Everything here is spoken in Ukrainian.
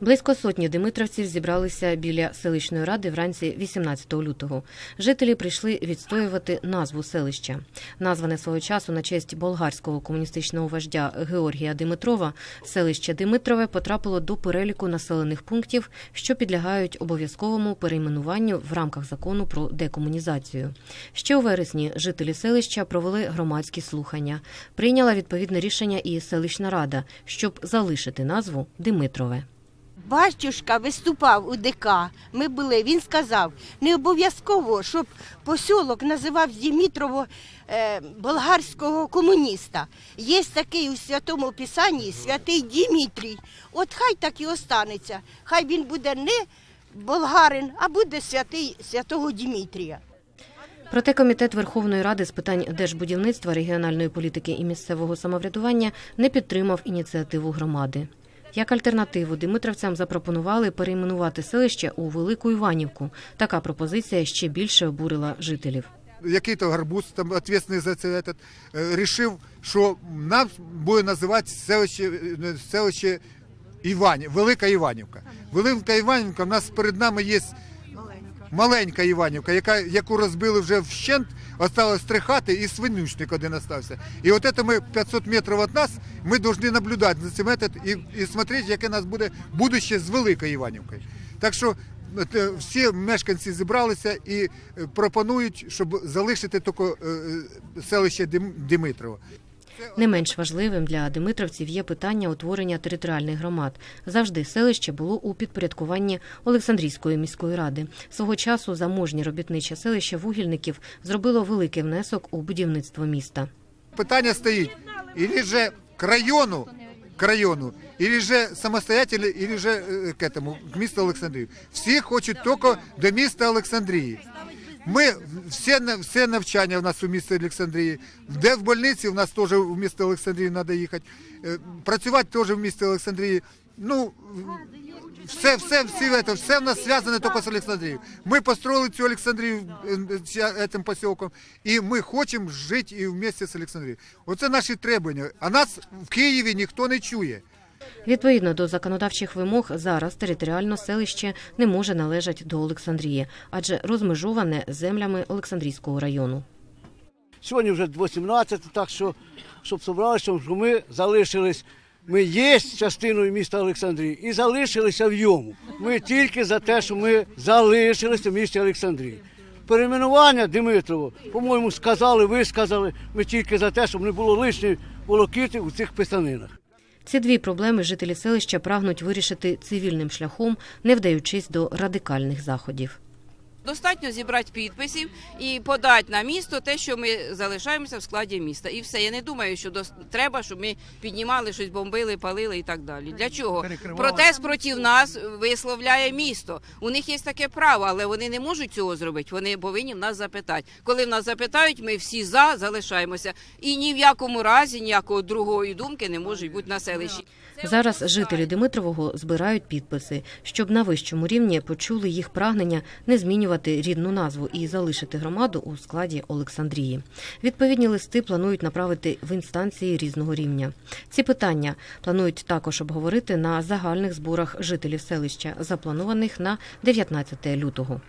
Близько сотні димитровців зібралися біля селищної ради вранці 18 лютого. Жителі прийшли відстоювати назву селища. Назване свого часу на честь болгарського комуністичного вождя Георгія Димитрова, селище Димитрове потрапило до переліку населених пунктів, що підлягають обов'язковому перейменуванню в рамках закону про декомунізацію. Ще у вересні жителі селища провели громадські слухання. Прийняла відповідне рішення і селищна рада, щоб залишити назву Димитрове. Батюшка виступав у ДК. Ми були. Він сказав, не обов'язково, щоб посілок називав Дімітрово е, болгарського комуніста. Є такий у святому писанні святий Дімітрій. От хай так і останеться. Хай він буде не болгарин, а буде святий святого Дімітрія. Проте комітет Верховної Ради з питань держбудівництва, регіональної політики і місцевого самоврядування не підтримав ініціативу громади. Як альтернативу Димитровцям запропонували перейменувати селище у Велику Іванівку. Така пропозиція ще більше обурила жителів. який-то гарбуз, там відповідальний за це е, рішив, що нам буде називати селище, е, селище Івані, Велика Іванівка. Велика Іванівка, у нас перед нами є маленька Іванівка, яка, яку розбили вже вщент, осталось три хати і свинючник один остався. І от це ми 500 метрів від нас, ми повинні наблюдати за цим і, і смотрети, яке нас буде будуще з Великою Іванівкою. Так що е, всі мешканці зібралися і е, пропонують, щоб залишити тільки е, селище Дим- Димитрово. Не менш важливим для димитровців є питання утворення територіальних громад. Завжди селище було у підпорядкуванні Олександрійської міської ради. Свого часу заможні робітниче селище вугільників зробило великий внесок у будівництво міста. Питання стоїть, или же к району, к району, или же самостоятельно, или же к этому, к місту Олександрії. Всі хочуть тільки до міста Олександрії. Ми все, все навчання у нас у місті Олександрії. Де в больниці, у нас теж в місто Олександрії треба їхати. Е, Працювати теж в місті Олександрії. Ну, все, все, все, это, все в нас зв'язане тільки з Олександрією. Ми построїли цю Олександрію е, цим поселком, і ми хочемо жити і в місті з Олександрією. Оце наші требування. А нас в Києві ніхто не чує. Відповідно до законодавчих вимог, зараз територіально селище не може належати до Олександрії, адже розмежоване землями Олександрійського району. Сьогодні вже 18, так що, щоб зібралися, щоб ми залишились. Ми є частиною міста Олександрії і залишилися в йому. Ми тільки за те, що ми залишилися в місті Олександрії. Перейменування Димитрово, по-моєму, сказали, ви сказали, ми тільки за те, щоб не було лишньої волокіти у цих писанинах. Ці дві проблеми жителі селища прагнуть вирішити цивільним шляхом, не вдаючись до радикальних заходів. Достатньо зібрати підписів і подати на місто те, що ми залишаємося в складі міста. І все. Я не думаю, що дос- треба, щоб ми піднімали щось, бомбили, палили і так далі. Для чого? Протест проти нас висловляє місто. У них є таке право, але вони не можуть цього зробити. Вони повинні в нас запитати. Коли в нас запитають, ми всі за залишаємося. І ні в якому разі ніякої другої думки не може бути на селищі. Зараз жителі Димитрового збирають підписи, щоб на вищому рівні почули їх прагнення не змінювати рідну назву і залишити громаду у складі Олександрії. Відповідні листи планують направити в інстанції різного рівня. Ці питання планують також обговорити на загальних зборах жителів селища, запланованих на 19 лютого.